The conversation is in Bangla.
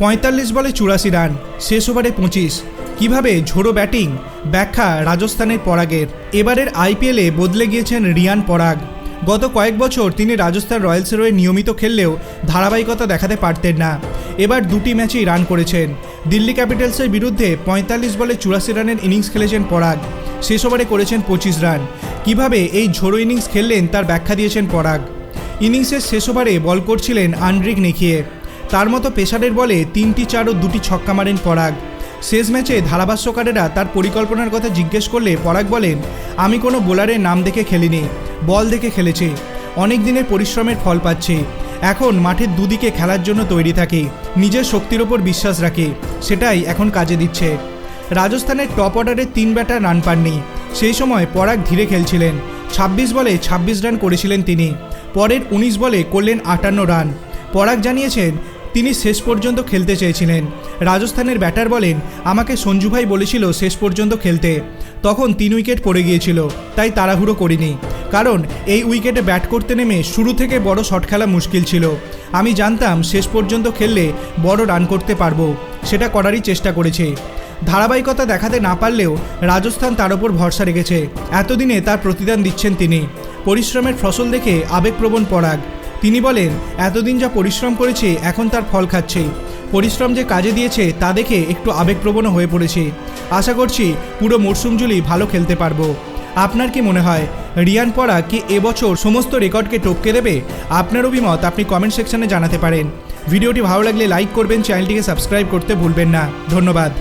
পঁয়তাল্লিশ বলে চুরাশি রান, শেষ ওভারে পঁচিশ। কীভাবে ঝোড়ো ব্যাটিং? ব্যাখ্যা রাজস্থানের পরাগের। এবারের আইপিএলে বদলে গিয়েছেন রিয়ান পরাগ। গত কয়েক বছর তিনি রাজস্থান রয়্যালসের হয়ে নিয়মিত খেললেও ধারাবাহিকতা দেখাতে পারতেন না। এবার দুটি ম্যাচেই রান করেছেন। দিল্লি ক্যাপিটালসের বিরুদ্ধে পঁয়তাল্লিশ বলে চুরাশি রানের ইনিংস খেলেছেন পরাগ। শেষ ওভারে করেছেন পঁচিশ রান। কীভাবে এই ঝোড়ো ইনিংস খেললেন তার ব্যাখ্যা দিয়েছেন পরাগ। ইনিংসের শেষ ওভারে বল করছিলেন আন্ড্রিক নেখিয়ে। তার মতো পেশারের বলে তিনটি চার ও দুটি ছক্কা মারেন পরাগ। শেষ ম্যাচে ধারাভাষ্যকারেরা তার পরিকল্পনার কথা জিজ্ঞেস করলে পরাগ বলেন, আমি কোনো বোলারের নাম দেখে খেলিনি, বল দেখে খেলেছি। অনেক দিনের পরিশ্রমের ফল পাচ্ছে। এখন মাঠের দুদিকে খেলার জন্য তৈরি থাকে, নিজের শক্তির ওপর বিশ্বাস রাখে, সেটাই এখন কাজে দিচ্ছে। রাজস্থানের টপ অর্ডারে তিন ব্যাটার রান পাননি। সেই সময় পরাগ ধীরে খেলছিলেন। ২৬ বলে ২৬ রান করেছিলেন তিনি। পরের ১৯ বলে করলেন আটান্ন রান। পরাগ জানিয়েছেন তিনি শেষ পর্যন্ত খেলতে চেয়েছিলেন। রাজস্থানের ব্যাটার বলেন, আমাকে সঞ্জু ভাই বলেছিল শেষ পর্যন্ত খেলতে। তখন তিন উইকেট পড়ে গিয়েছিল, তাই তাড়াহুড়ো করিনি। কারণ এই উইকেটে ব্যাট করতে নেমে শুরু থেকে বড় শট খেলা মুশকিল ছিল। আমি জানতাম শেষ পর্যন্ত খেললে বড় রান করতে পারব। সেটা করারই চেষ্টা করেছে। ধারাবাহিকতা দেখাতে না পারলেও রাজস্থান তার ওপর ভরসা রেখেছে। এতদিনে তার প্রতিদান দিচ্ছেন তিনি। পরিশ্রমের ফসল দেখে আবেগপ্রবণ পরাগ। তিনি বলেন, এতদিন যা পরিশ্রম করেছি, এখন তার ফল খাচ্ছে। পরিশ্রম যে কাজে দিয়েছে, তা দেখে একটু আবেগপ্রবণ হয়ে পড়েছে। আশা করছি পুরো মরশুম জুলি ভালো খেলতে পারব। আপনার কি মনে হয়, রিয়ান পরাগ কি এবছর সমস্ত রেকর্ডকে টপকে দেবে? আপনার অভিমত আপনি কমেন্ট সেকশনে জানাতে পারেন। ভিডিওটি ভালো লাগলে লাইক করবেন, চ্যানেলটিকে সাবস্ক্রাইব করতে ভুলবেন না। ধন্যবাদ।